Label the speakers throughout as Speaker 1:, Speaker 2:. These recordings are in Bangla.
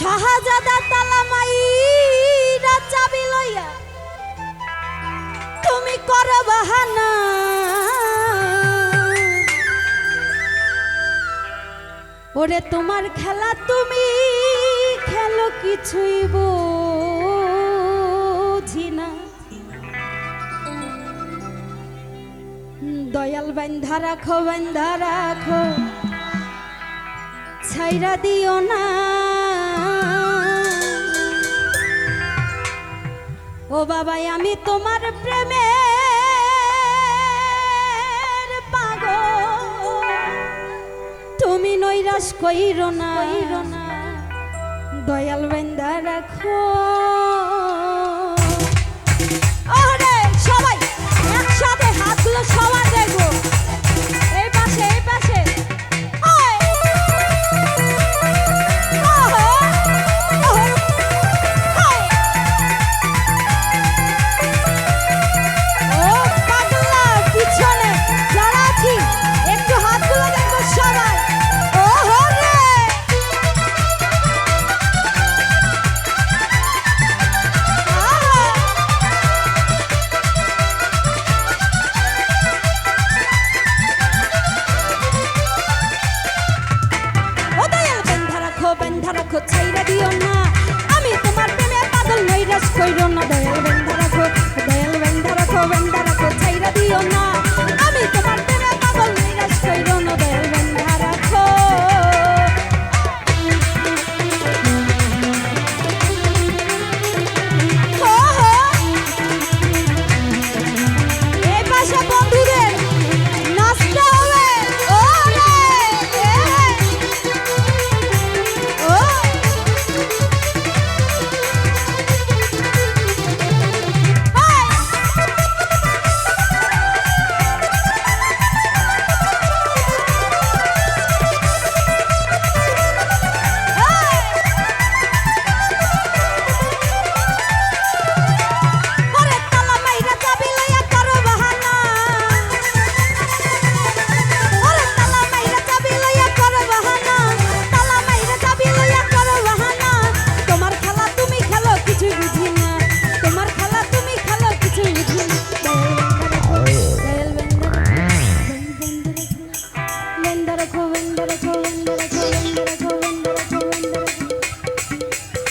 Speaker 1: শাহজাদা তালামাই চাবি লইয়া, তুমি করো বাহানা। ওরে, তোমার খেলা তুমি খেলো কিছুই বুঝি না। দয়াল বান্ধা রাখো বান্ধা রাখো ছাইরা দিও না। ও বাবাই আমি তোমার প্রেমে তুমি নৈরাশ কইরো না। দয়াল বেন্দা রাখো।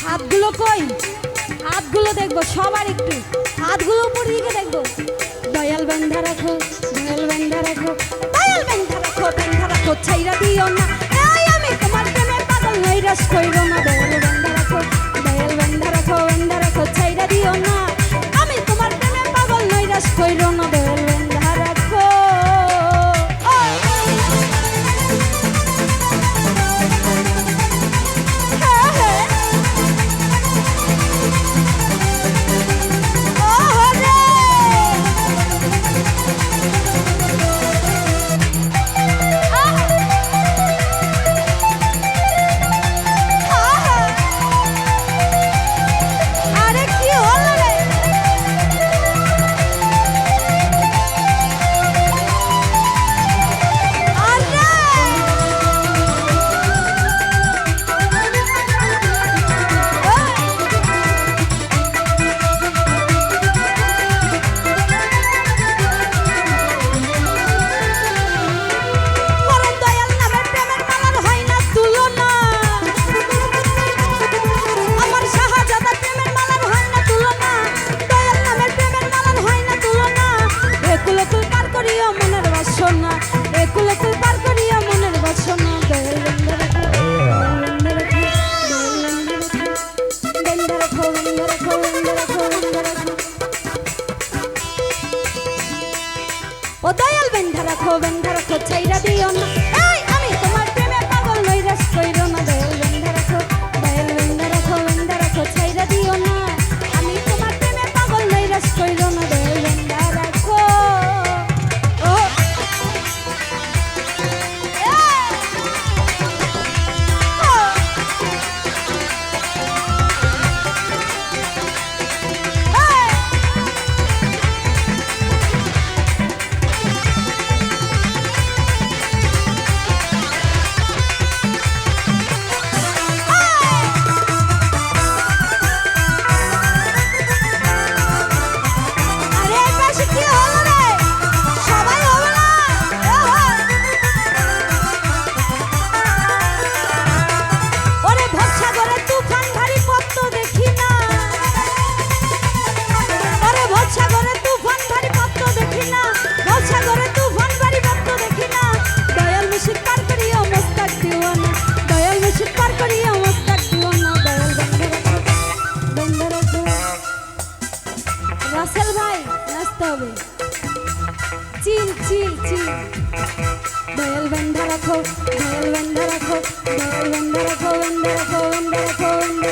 Speaker 1: হাতগুলো কই? হাতগুলো দেখব, সবার একটু। হাতগুলো উপর দিকে দেখব। দয়াল বেন্ধা রাখো, দয়াল বেন্ধা রাখো, দয়াল বেন্ধা রাখো বেন্ধা রাখো ছাইরা দিও না। এই আমি তোমার প্রেমে পাগল নৈরাশ কইরো না। দয়াল বেন্ধা রাখো, দয়াল বেন্ধা রাখো, বেন্ধা দিও না। আমি তোমার প্রেমে পাগল নৈরাশ কইরো না। ও দয়াল বেন্ধা রাখো বেন্ধা রাখো ছাইরা দিও না। এই, আমি তোমার প্রেমে পাগল নৈরাশ কইরো না, দয়াল বেন্ধা রাখো, দয়াল বেন্ধা দিও না। আমি তোমার প্রেমে পাগল নৈরাশ কইরো না জি জি দয়াল বেন্ধা রাখো, দয়াল বেন্ধা রাখো, দয়াল বেন্ধা রাখো বেন্ধা রাখো বেন্ধা রাখো, বেন্ধা